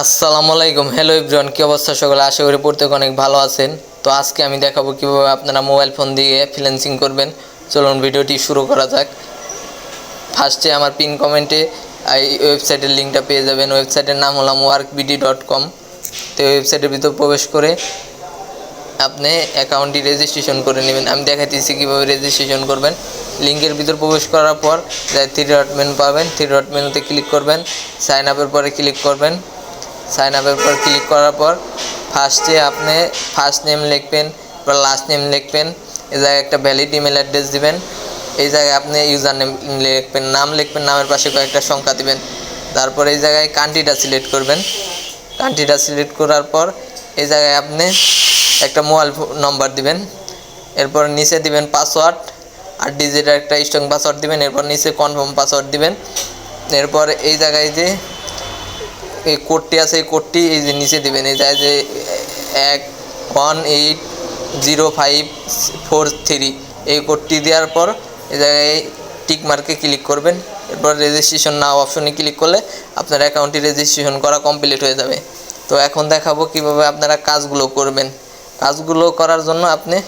আসসালামু আলাইকুম। হ্যালো ইব্রান কী অবস্থা সকলে? আশা করি প্রত্যেক অনেক ভালো আছেন। তো আজকে আমি দেখাবো কীভাবে আপনারা মোবাইল ফোন দিয়ে ফ্রিল্যান্সিং করবেন। চলুন ভিডিওটি শুরু করা যাক। ফার্স্টে আমার পিন কমেন্টে এই ওয়েবসাইটের লিঙ্কটা পেয়ে যাবেন। ওয়েবসাইটের নাম হলাম ওয়ার্ক বিডি ডট কম তো ওয়েবসাইটের ভিতর প্রবেশ করে আপনি অ্যাকাউন্টটি রেজিস্ট্রেশন করে নেবেন। আমি দেখাতেছি কীভাবে রেজিস্ট্রেশন করবেন। লিঙ্কের ভিতর প্রবেশ করার পর থ্রি ডট মেনু পাবেন থ্রি ডট মেনুতে ক্লিক করবেন। সাইন আপের পরে ক্লিক করবেন। সাইন আপের পর ক্লিক করার পর ফার্স্টে আপনি ফার্স্ট নেম লিখবেন বা লাস্ট নেম লিখবেন। এই জায়গায় একটা ভ্যালিড ইমেল অ্যাড্রেস দিবেন। এই জায়গায় আপনি ইউজার নেম লিখবেন, নাম লিখবেন, নামের পাশে কয়েকটা সংখ্যা দিবেন। তারপর এই জায়গায় কান্ট্রিটা সিলেক্ট করবেন। কান্ট্রিটা সিলেক্ট করার পর এই জায়গায় আপনি একটা মোবাইল নম্বর দিবেন। এরপর নিচে দিবেন পাসওয়ার্ড আর ডিজিটের একটা স্ট্রং পাসওয়ার্ড দিবেন। এরপর নিচে কনফার্ম পাসওয়ার্ড দিবেন। এরপর এই জায়গায় যে এই কোডটি আছে, এই কোডটি এই যে নিচে দেবেন, এই জায়গায় যে, এক, one, eight, zero, five, four, three, এই কোডটি দেওয়ার পর এই জায়গায় টিক মার্কে ক্লিক করবেন। এরপর রেজিস্ট্রেশন নাও অপশনে ক্লিক করলে আপনার অ্যাকাউন্টটি রেজিস্ট্রেশন করা কমপ্লিট হয়ে যাবে। তো এখন দেখাবো কীভাবে আপনারা কাজগুলো করবেন। কাজগুলো করার জন্য আপনি,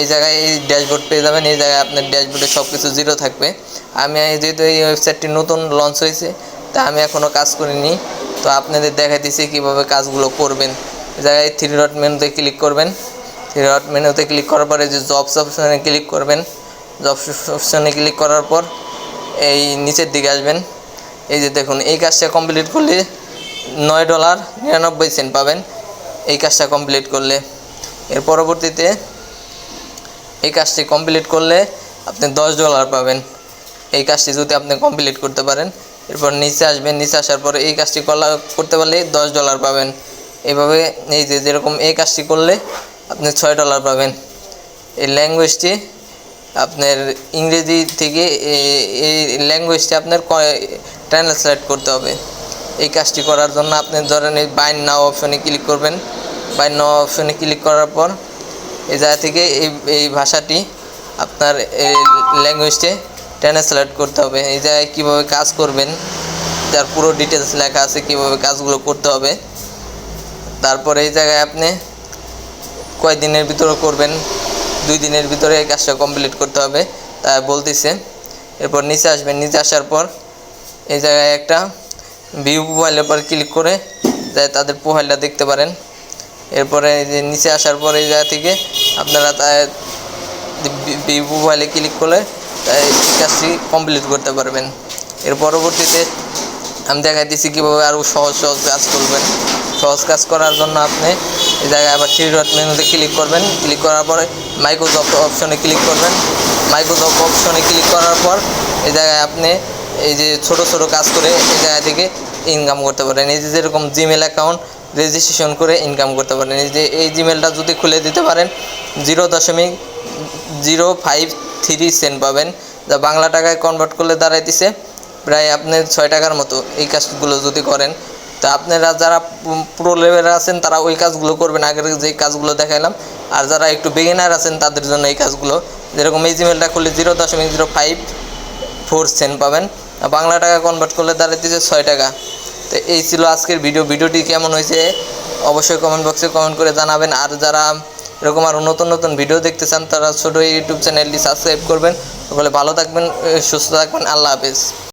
এই জায়গায় এই ড্যাশবোর্ড পেয়ে যাবেন, এই জায়গায় আপনার ড্যাশবোর্ডে সব কিছু জিরো থাকবে। আমি যেহেতু এই ওয়েবসাইটটি নতুন লঞ্চ হয়েছে তা আমি এখনও কাজ করিনি। তো আপনাদের দেখাইতেছি কীভাবে কাজগুলো করবেন। জায়গায় থ্রি ডট মেনুতে ক্লিক করবেন। থ্রি ডট মেনুতে ক্লিক করার পরে যে জবস অপশনে ক্লিক করবেন। জবস অপশনে ক্লিক করার পর এই নিচের দিকে আসবেন। এই যে দেখুন, এই কাজটা কমপ্লিট করলে নয় ডলার নিরানব্বই সেন্ট পাবেন। এই কাজটা কমপ্লিট করলে। এর পরবর্তীতে এই কাজটি কমপ্লিট করলে আপনি দশ ডলার পাবেন। এই কাজটি যদি আপনি কমপ্লিট করতে পারেন এরপর নিচে আসবেন, নিচে আসার পরে এই কাজটি করা করতে পারলে দশ ডলার পাবেন। এইভাবে এই যে যেরকম এই কাজটি করলে আপনি ছয় ডলার পাবেন। এই ল্যাঙ্গুয়েজটি আপনার ইংরেজি থেকে এই ল্যাঙ্গুয়েজটি আপনার ট্রান্সলেট করতে হবে। এই কাজটি করার জন্য আপনি ধরেন এই বাইন নাও অপশনে ক্লিক করবেন। বাইন নাও অপশনে ক্লিক করার পর, এই জায়গা থেকে এই এই ভাষাটি আপনার এই ল্যাঙ্গুয়েজটি ট্রান্সলেট করতে হবে। এই জায়গায় কীভাবে কাজ করবেন, তার পুরো ডিটেলস লেখা আছে, কীভাবে কাজগুলো করতে হবে। তারপরে এই জায়গায় আপনি কয় দিনের ভিতরে করবেন, দুই দিনের ভিতরে এই কাজটা কমপ্লিট করতে হবে। তা বলতেছে, এরপর নিচে আসবেন। নিচে আসার পর এই জায়গায় একটা ভিউ প্রোফাইলের পর ক্লিক করে যাতে তাদের প্রোফাইলটা দেখতে পারেন। এরপরে যে নিচে আসার পর এই জায়গা থেকে আপনারা ভিউ প্রোফাইলে ক্লিক করলে তা এই কাজটি কমপ্লিট করতে পারবেন। এর পরবর্তীতে আমি দেখাই দিচ্ছি কীভাবে আরও সহজ সহজ কাজ করবেন। সহজ কাজ করার জন্য আপনি এই জায়গায় আবার থ্রি ডট মেনুতে ক্লিক করবেন। ক্লিক করার পরে মাইক্রোজব অপশনে ক্লিক করবেন। মাইক্রোজব অপশনে ক্লিক করার পর এই জায়গায় আপনি এই যে ছোট ছোট কাজ করে এই জায়গা থেকে ইনকাম করতে পারেন এই যে যেরকম জিমেল অ্যাকাউন্ট রেজিস্ট্রেশন করে ইনকাম করতে পারেন এই যে এই জিমেলটা যদি খুলে দিতে পারেন জিরো দশমিক জিরো ফাইভ থ্রি সেন্ট পাবেন। যা বাংলা টাকায় কনভার্ট করলে দাঁড়াইতেছে প্রায় আপনার ছয় টাকার মতো এই কাজগুলো যদি করেন। তা আপনারা যারা প্রো লেভেলে আছেন, তারা ওই কাজগুলো করবেন। আগের যে কাজগুলো দেখাইলাম, আর যারা একটু বিগিনার আছেন, তাদের জন্য এই কাজগুলো। যেরকম এই জিমেলটা খুললে জিরো দশমিক জিরো ফাইভ ফোর সেন্ট পাবেন। বাংলা টাকা কনভার্ট করলে দাঁড়াইতেছে ছয় টাকা। তো এই ছিল আজকের ভিডিও ভিডিওটি কেমন হয়েছে? অবশ্যই কমেন্ট বক্সে কমেন্ট করে জানাবেন। আর যারা এরকম আরও নতুন নতুন ভিডিও দেখতে চান, তারা ছোটো ইউটিউব চ্যানেলটি সাবস্ক্রাইব করবেন। সকলে ভালো থাকবেন সুস্থ থাকবেন, আল্লাহ হাফেজ।